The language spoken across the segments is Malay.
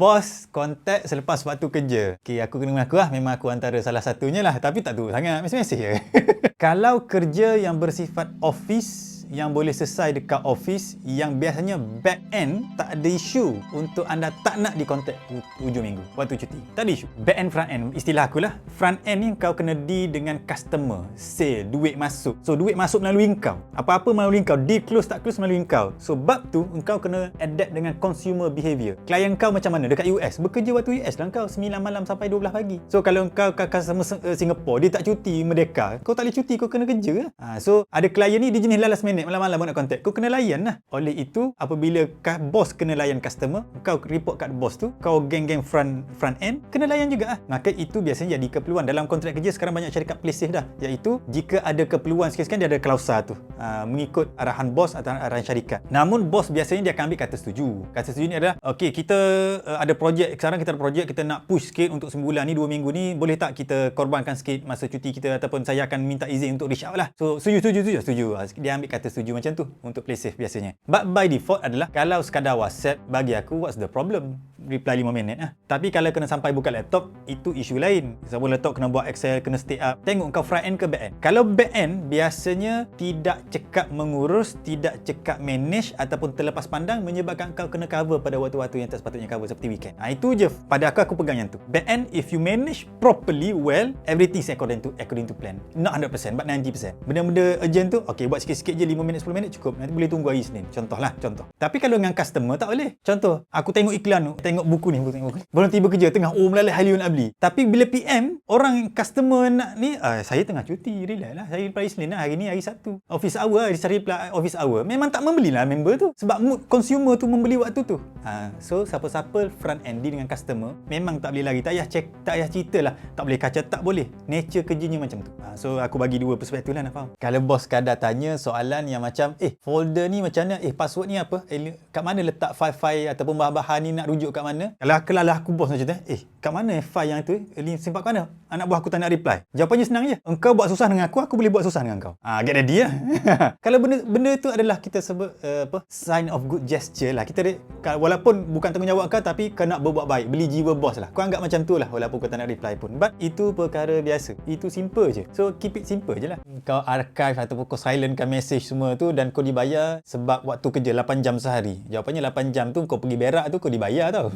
bos kontak selepas waktu kerja. Okay, aku kena mengaku lah. Memang aku antara salah satunya lah. Tapi tak tahu sangat. Mesej-mesej je. Kalau kerja yang bersifat office yang boleh selesai dekat office yang biasanya back end tak ada isu untuk anda tak nak dikontak hujung minggu waktu cuti. Tak ada isu. Back end front end istilah aku lah. Front end ni kau kena di dengan customer, sale, duit masuk. So duit masuk melalui kau. Apa-apa melalui kau, deal close tak close melalui kau. So bab tu engkau kena adapt dengan consumer behavior. Klien kau macam mana dekat US? Bekerja waktu US lah kau 9 malam sampai 12 pagi. So kalau kau customer eh, Singapore dia tak cuti merdeka, kau tak boleh cuti kau kena kerja. Ha, so ada klien ni dia jenis last minute minit malam-malam nak contact. Kau kena layan lah. Oleh itu apabila bos kena layan customer kau report kat bos tu kau geng-geng front front end kena layan juga lah maka itu biasanya jadi keperluan. Dalam kontrak kerja sekarang banyak syarikat safe dah. Iaitu jika ada keperluan sikit-sikit dia ada klausa tu. Ah, mengikut arahan bos atau arahan syarikat. Namun bos biasanya dia akan ambil kata setuju. Kata setuju ni adalah ok kita uh, ada projek. Sekarang kita ada projek kita nak push sikit untuk sebulan ni dua minggu ni boleh tak kita korbankan sikit masa cuti kita ataupun saya akan minta izin untuk reach out lah. So setuju setuju setuju, setuju. dia ambil kata setuju macam tu untuk play safe biasanya. But by default adalah kalau sekadar WhatsApp bagi aku what's the problem? Reply 5 minit lah. Tapi kalau kena sampai buka laptop itu isu lain. Sebab laptop kena buat Excel, kena stay up. Tengok kau front end ke back end. Kalau back end biasanya tidak cekap mengurus, tidak cekap manage ataupun terlepas pandang menyebabkan kau kena cover pada waktu-waktu yang tak sepatutnya cover seperti weekend. Ha, itu je pada aku aku pegang yang tu. Back end if you manage properly well, everything is according to according to plan. Not 100% but 90%. Benda-benda urgent tu, okay buat sikit-sikit je 5 minit 10 minit cukup. Nanti boleh tunggu hari Senin. Contohlah, contoh. Tapi kalau dengan customer tak boleh. Contoh, aku tengok iklan tu, tengok buku ni, buku tengok. Baru tiba kerja tengah oh melalui Haliun Abli. Tapi bila PM, orang customer nak ni, uh, saya tengah cuti, relax lah. Saya reply Senin lah. Hari ni hari Sabtu. Office hour, dia cari reply office hour. Memang tak membelilah member tu. Sebab mood consumer tu membeli waktu tu. Uh, so, siapa-siapa front end dengan customer, memang tak boleh lagi. Tak payah check, tak payah cerita lah. Tak boleh kaca, tak boleh. Nature kerjanya macam tu. Uh, so, aku bagi dua perspektif lah nak faham. Kalau bos kadar tanya soalan yang macam, eh, folder ni macam mana? Eh, password ni apa? Eh, kat mana letak file-file ataupun bahan-bahan ni nak rujuk kat mana? Kalau aku lah aku bos macam tu, eh, kat mana file yang tu? Eh, simpan kat mana? Anak buah aku tak nak reply. Jawapannya senang je. Engkau buat susah dengan aku, aku boleh buat susah dengan kau. Ah, get ready lah. Kalau benda benda tu adalah kita sebut uh, apa? Sign of good gesture lah. Kita walaupun bukan tanggungjawab kau tapi kau nak berbuat baik, beli jiwa bos lah. Kau anggap macam tu lah walaupun kau tak nak reply pun. But itu perkara biasa. Itu simple je. So keep it simple je lah. Kau archive ataupun kau silentkan message semua tu dan kau dibayar sebab waktu kerja 8 jam sehari. Jawapannya 8 jam tu kau pergi berak tu kau dibayar tau.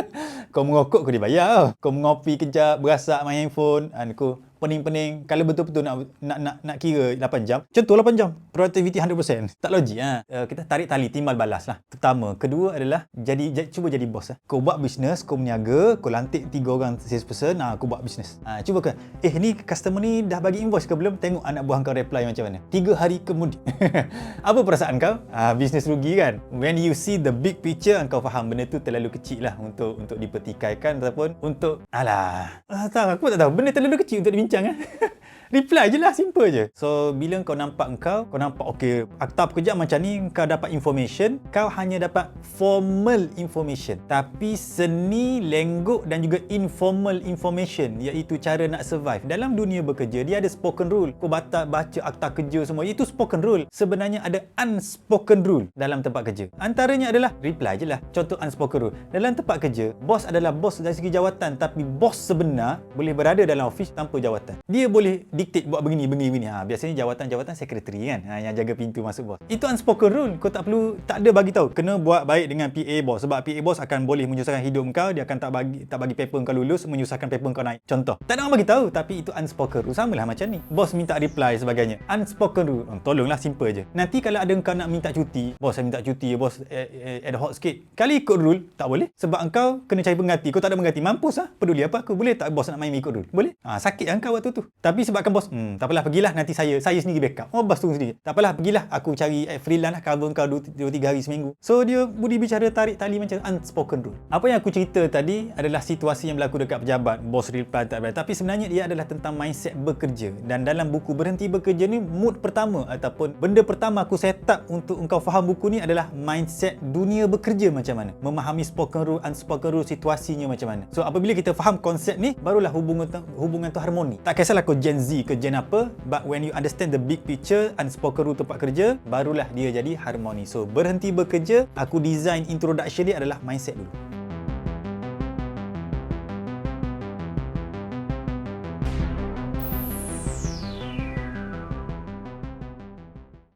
kau merokok kau dibayar tau. Kau mengopi kejap, berasak main handphone, dan kau pening-pening kalau betul-betul nak nak nak nak kira 8 jam contoh 8 jam. Productivity 100% tak logik ha? uh, kita tarik tali timbal balas lah. Pertama. Kedua adalah jadi, cuba jadi bos lah. kau buat bisnes kau meniaga kau lantik tiga orang sales person aku buat bisnes ha, cuba ke? Eh ni customer ni dah bagi invoice ke belum? Tengok anak buah kau reply macam mana. Tiga hari kemudian. Apa perasaan kau? Ha, bisnes rugi kan? When you see the big picture kau faham benda tu terlalu kecil lah untuk untuk dipertikaikan ataupun untuk alah ah, tak, aku tak tahu. Benda terlalu kecil untuk bincang eh Reply je lah, simple je. So, bila kau nampak kau, kau nampak okay, akta pekerjaan macam ni, kau dapat information, kau hanya dapat formal information. Tapi seni, lengguk dan juga informal information, iaitu cara nak survive. Dalam dunia bekerja, dia ada spoken rule. Kau baca, baca akta kerja semua, itu spoken rule. Sebenarnya ada unspoken rule dalam tempat kerja. Antaranya adalah, reply je lah. Contoh unspoken rule. Dalam tempat kerja, bos adalah bos dari segi jawatan, tapi bos sebenar boleh berada dalam office tanpa jawatan. Dia boleh dictate buat begini begini begini. Ha biasanya jawatan-jawatan sekretari kan ha, yang jaga pintu masuk bos. Itu unspoken rule. Kau tak perlu tak ada bagi tahu. Kena buat baik dengan PA bos. Sebab PA bos akan boleh menyusahkan hidup kau. Dia akan tak bagi tak bagi paper kau lulus menyusahkan paper kau naik. Contoh tak ada orang bagi tahu tapi itu unspoken rule. Samalah macam ni. Bos minta reply sebagainya. Unspoken rule. Oh, tolonglah simple je. Nanti kalau ada kau nak minta cuti bos saya minta cuti bos eh, eh, ad hoc sikit. Kali ikut rule tak boleh. Sebab engkau kena cari pengganti. Kau tak ada pengganti mampus lah. Peduli apa aku. Boleh tak bos nak main ikut rule? Boleh? Ha, sakit engkau waktu tu. Tapi sebab kan bos. Hmm, tak apalah pergilah nanti saya. Saya sendiri backup. Oh bos tunggu sendiri. Tak apalah pergilah. Aku cari eh, freelance lah cover kau 2 3 hari seminggu. So dia budi bicara tarik tali macam unspoken rule. Apa yang aku cerita tadi adalah situasi yang berlaku dekat pejabat. Bos reply tak baik tapi sebenarnya dia adalah tentang mindset bekerja. Dan dalam buku berhenti bekerja ni mood pertama ataupun benda pertama aku set up untuk engkau faham buku ni adalah mindset dunia bekerja macam mana. Memahami spoken rule unspoken rule situasinya macam mana. So apabila kita faham konsep ni barulah hubungan hubungan tu harmoni. Tak kisahlah kau Gen Z ke Gen apa? But when you understand the big picture unspoken rule tempat kerja barulah dia jadi harmoni. So berhenti bekerja aku design introduction dia adalah mindset dulu